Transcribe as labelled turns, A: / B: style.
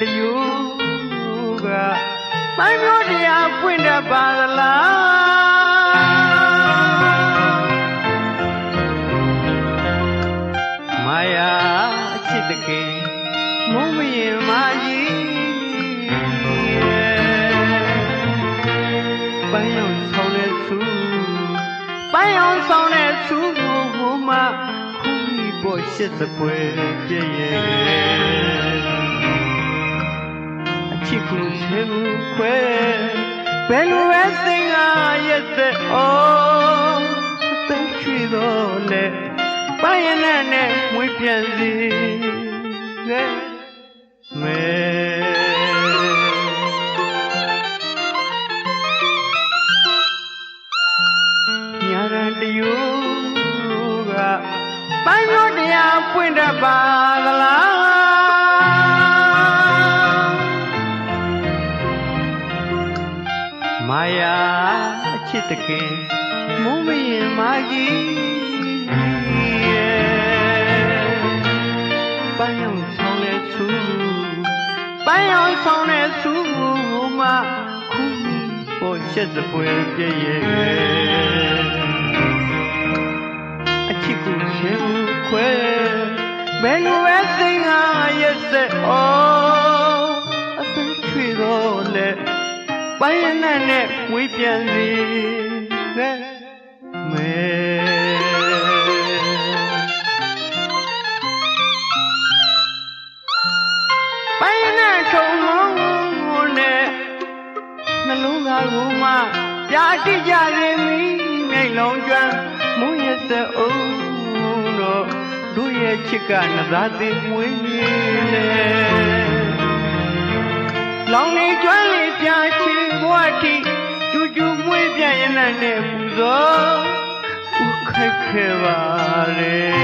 A: တယူကမန်းတို့တရားဖွင့်တတ်ပါသလားမာယာအချစ်တကယ်မုံမရင်မာကြီးပန်းရောင်ဆောင်တဲ့သူပန်းရောင်ဆောင်တဲ့သူကိုမှခုမိပေါ်ရှစ်စပွဲပြည့်ရဲ့ ချစ်ကိုချေဘူးခွဲဘယ်လိုပဲစိတ်ကရက်တဲ့အော်အသက်ရွှေတော့လေပန်းရနဲ့နဲ့မွေးပြန်စီခဲ့မဲညာရန်တယူကပန်းရောတရားပွင့်တတ်ပါ မာယာအချစ်တခင်မုံမရင်မာကြီးရဲ့ပန်းရောင်ဆောင်တဲ့သူပန်းရောင်ဆောင်တဲ့သူမှခုပေါ်ရှက်စပွဲပြည့်ရဲ့အချစ်ကိုချေဘူးခွဲဘယ်လိုပဲစိတ်ငါရဲ့စက်အော်အသွေးချွေတော့လေ ပိုင်းရနဲ့နဲ့ဝေးပြန်စီနဲ့မဲပိုင်းနဲ့ထုံလုံးနဲ့နှလုံးသားကိုမှပြာတိကြရင်မီမိတ်လုံးကျွမ်းမူရဲ့စအုံတို့တို့ရဲ့ချစ်ကနသာသေးမွေးနေလေလော ပြန်ရင်